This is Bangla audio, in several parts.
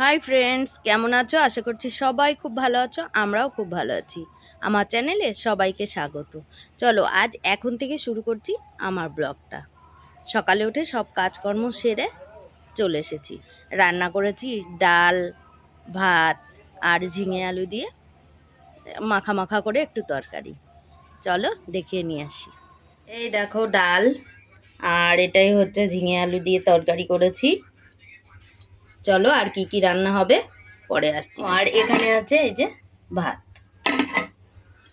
হাই ফ্রেন্ডস কেমন আছো? আশা করছি সবাই খুব ভালো আছো, আমরাও খুব ভালো আছি। আমার চ্যানেলে সবাইকে স্বাগত। চলো, আজ এখন থেকে শুরু করছি আমার ব্লগটা। সকালে উঠে সব কাজকর্ম সেরে চলে এসেছি। রান্না করেছি ডাল, ভাত আর ঝিঙে আলু দিয়ে মাখা মাখা করে একটু তরকারি। চলো দেখিয়ে নিয়ে আসি। এই দেখো ডাল, আর এটাই হচ্ছে ঝিঙে আলু দিয়ে তরকারি করেছি। চলো আর কি কি রান্না হবে পরে আসছি। আর এখানে আছে এই যে ভাত।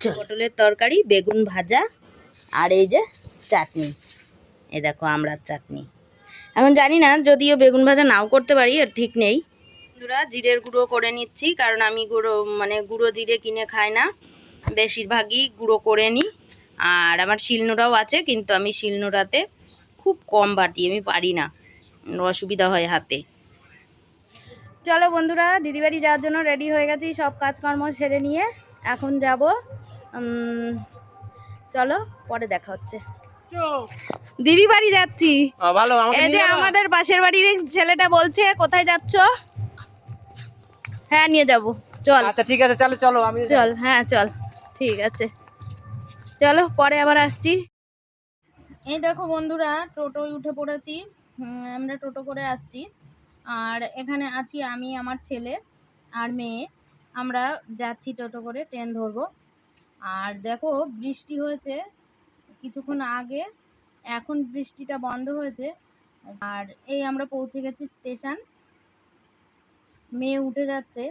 পটলের তরকারি বেগুন ভাজা আর এই যে চাটনি। এই দেখো আমড়ার চাটনি। এখন জানি না যদিও বেগুন ভাজা নাও করতে পারি আর ঠিক নেই। বন্ধুরা জিরের গুঁড়ো করে নিচ্ছি কারণ আমি গুঁড়ো মানে গুঁড়ো জিরে কিনে খাই না। বেশিরভাগই গুঁড়ো করে নিই আর আমার শিলনোড়াও আছে কিন্তু আমি শিলনোড়াতে খুব কম বাটি আমি পারি না। অসুবিধা হয় হাতে। চলো বন্ধুরা দিদিবাড়ি যাওয়ার জন্য রেডি হয়ে গেছি সব কাজকর্ম সেরে নিয়ে এখন যাব চলো পরে দেখা হচ্ছে। দিদি বাড়ি যাচ্ছি। ভালো এই যে আমাদের পাশের বাড়ির ছেলেটা বলছে কোথায় যাচ্ছ? হ্যাঁ নিয়ে যাব চল। আচ্ছা ঠিক আছে চলো চলো আমি চল হ্যাঁ চল ঠিক আছে। চলো পরে আবার আসছি। এই দেখো বন্ধুরা টোটোয় উঠে পড়েছি আমরা টোটো করে আসছি। আর এখানে আছি আমি, আমার ছেলে আর মেয়ে। আমরা যাচ্ছি টোটো করে, ট্রেন ধরবো। আর দেখো, বৃষ্টি হয়েছে কিছুক্ষণ আগে। এখন বৃষ্টিটা বন্ধ হয়েছে। আর এই আমরা পৌঁছে গেছি স্টেশন। মেয়ে উঠে যাচ্ছে,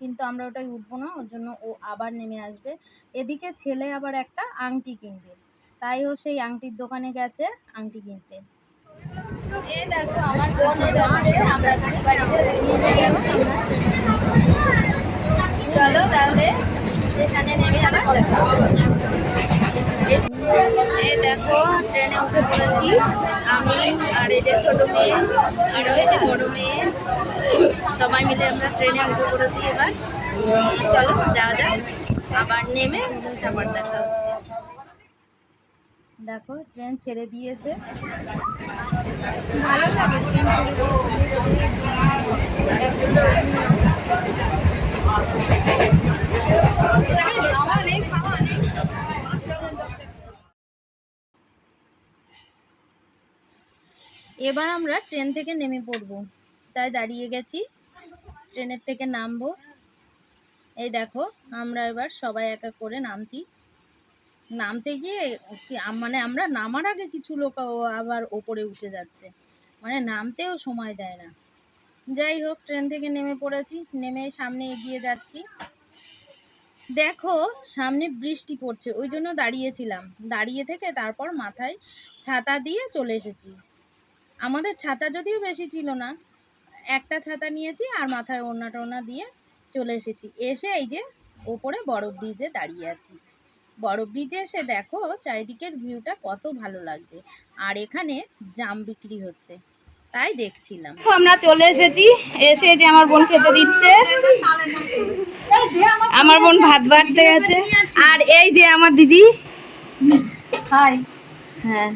কিন্তু আমরা ওটাই উঠবো না। ওর জন্য ও আবার নেমে আসবে। এদিকে ছেলে আবার একটা আংটি কিনবে। তাই ও সেই আংটির দোকানে গেছে, আংটি কিনতে। এই দেখো, আমার বোনও চলো তাহলে স্টেশনে নেমে আবার দেখা এই দেখো, ট্রেনে উঠে পড়েছি। আমি আর এই যে ছোট মেয়ে, আর ওই যে বড় মেয়ে, সবাই মিলে আমরা ট্রেনে উঠে পড়েছি এবার। চলো, যাওয়া যাক। আবার নেমে তারপর দেখা হচ্ছে। দেখো, ট্রেন ছেড়ে দিয়েছে। ভালো লাগে ট্রেন এবার আমরা ট্রেন থেকে নেমে পড়ব। তাই দাঁড়িয়ে গেছি। ট্রেনের থেকে নামবো। এই দেখো, আমরা এবার সবাই এক এক করে নামছি। নামতে গিয়ে মানে আমরা নামার আগে কিছু লোক আবার ওপরে উঠে যাচ্ছে। মানে নামতেও সময় দেয় না। যাই হোক, ট্রেন থেকে নেমে পড়েছি। নেমে সামনে এগিয়ে যাচ্ছি। দেখো, সামনে বৃষ্টি পড়ছে। ওই জন্য দাঁড়িয়েছিলাম। দাঁড়িয়ে থেকে তারপর মাথায় ছাতা দিয়ে চলে এসেছি। আমাদের ছাতা যদিও বেশি ছিল না, একটা ছাতা নিয়েছি আর মাথায় ওড়না টোড়না দিয়ে চলে এসেছি। এসে এই যে ওপরে বড় ব্রিজে দাঁড়িয়ে আছি। বড় ব্রিজে এসে দেখো চারিদিকের ভিউটা কত ভালো লাগছে। আর এখানে জাম বিক্রি হচ্ছে তাই দেখছিলাম। আমরা চলে এসেছি এসে যে আমার বোন খেতে দিচ্ছে। আমার বোন ভাত বাড়তে গেছে। আর এই যে আমার দিদি। হাই হ্যাঁ।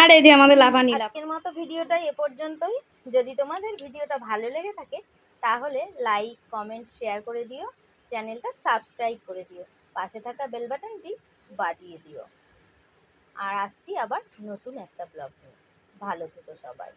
আর এই যে আমাদের লাফানি আজকের মতো ভিডিওটা এ পর্যন্তই। যদি তোমাদের ভিডিওটা ভালো লেগে থাকে তাহলে লাইক কমেন্ট শেয়ার করে দিও। চ্যানেলটা সাবস্ক্রাইব করে দিও। পাশে থাকা বেল বাটনটি বাজিয়ে দিও। আর আসছি আবার নতুন একটা ব্লগ নিয়ে। ভালো থেকো সবাই।